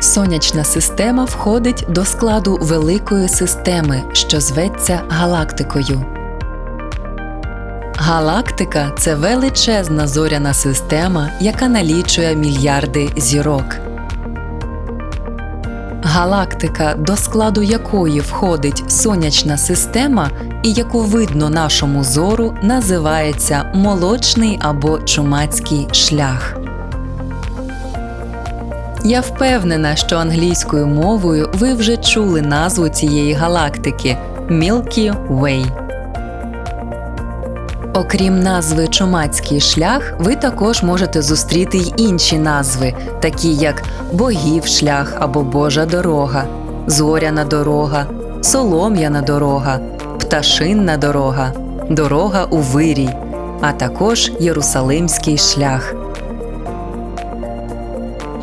Сонячна система входить до складу великої системи, що зветься галактикою. Галактика це величезна зоряна система, яка налічує мільярди зірок. Галактика, до складу якої входить сонячна система і яку видно нашому зору, називається молочний або чумацький шлях. Я впевнена, що англійською мовою ви вже чули назву цієї галактики Milky Way. Окрім назви Чумацький шлях, ви також можете зустріти й інші назви, такі як Богів шлях або Божа дорога, Зоряна дорога, Солом'яна дорога, Пташинна дорога, Дорога у вирій, а також Єрусалимський шлях.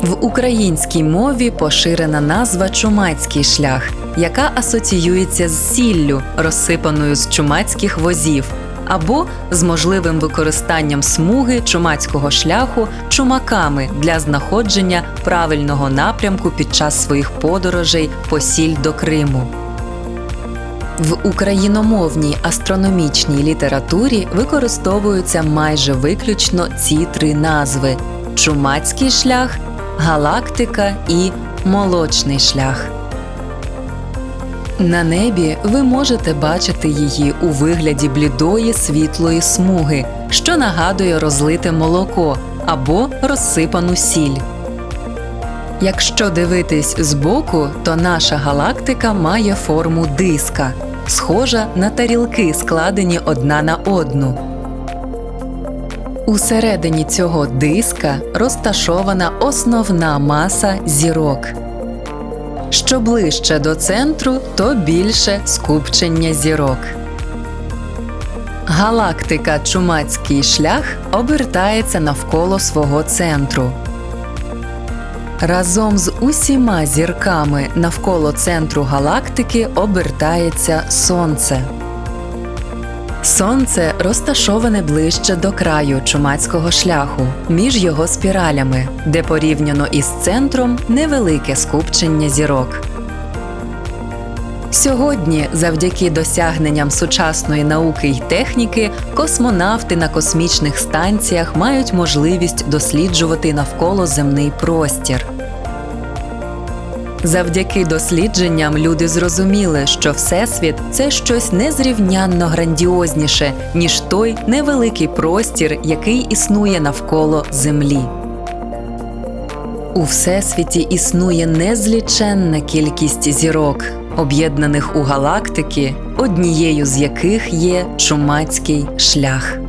В українській мові поширена назва Чумацький шлях, яка асоціюється з сіллю, розсипаною з чумацьких возів, або з можливим використанням смуги чумацького шляху чумаками для знаходження правильного напрямку під час своїх подорожей по сіль до Криму. В україномовній астрономічній літературі використовуються майже виключно ці три назви: Чумацький шлях, галактика і молочний шлях. На небі ви можете бачити її у вигляді блідої світлої смуги, що нагадує розлите молоко або розсипану сіль. Якщо дивитись збоку, то наша галактика має форму диска, схожа на тарілки, складені одна на одну. Усередині цього диска розташована основна маса зірок. Що ближче до центру, то більше скупчення зірок. Галактика Чумацький шлях обертається навколо свого центру. Разом з усіма зірками навколо центру галактики обертається Сонце. Сонце розташоване ближче до краю чумацького шляху між його спіралями, де порівняно із центром невелике скупчення зірок. Сьогодні, завдяки досягненням сучасної науки й техніки, космонавти на космічних станціях мають можливість досліджувати навколоземний простір. Завдяки дослідженням люди зрозуміли, що Всесвіт це щось незрівнянно грандіозніше, ніж той невеликий простір, який існує навколо Землі. У Всесвіті існує незліченна кількість зірок, об'єднаних у галактики, однією з яких є чумацький шлях.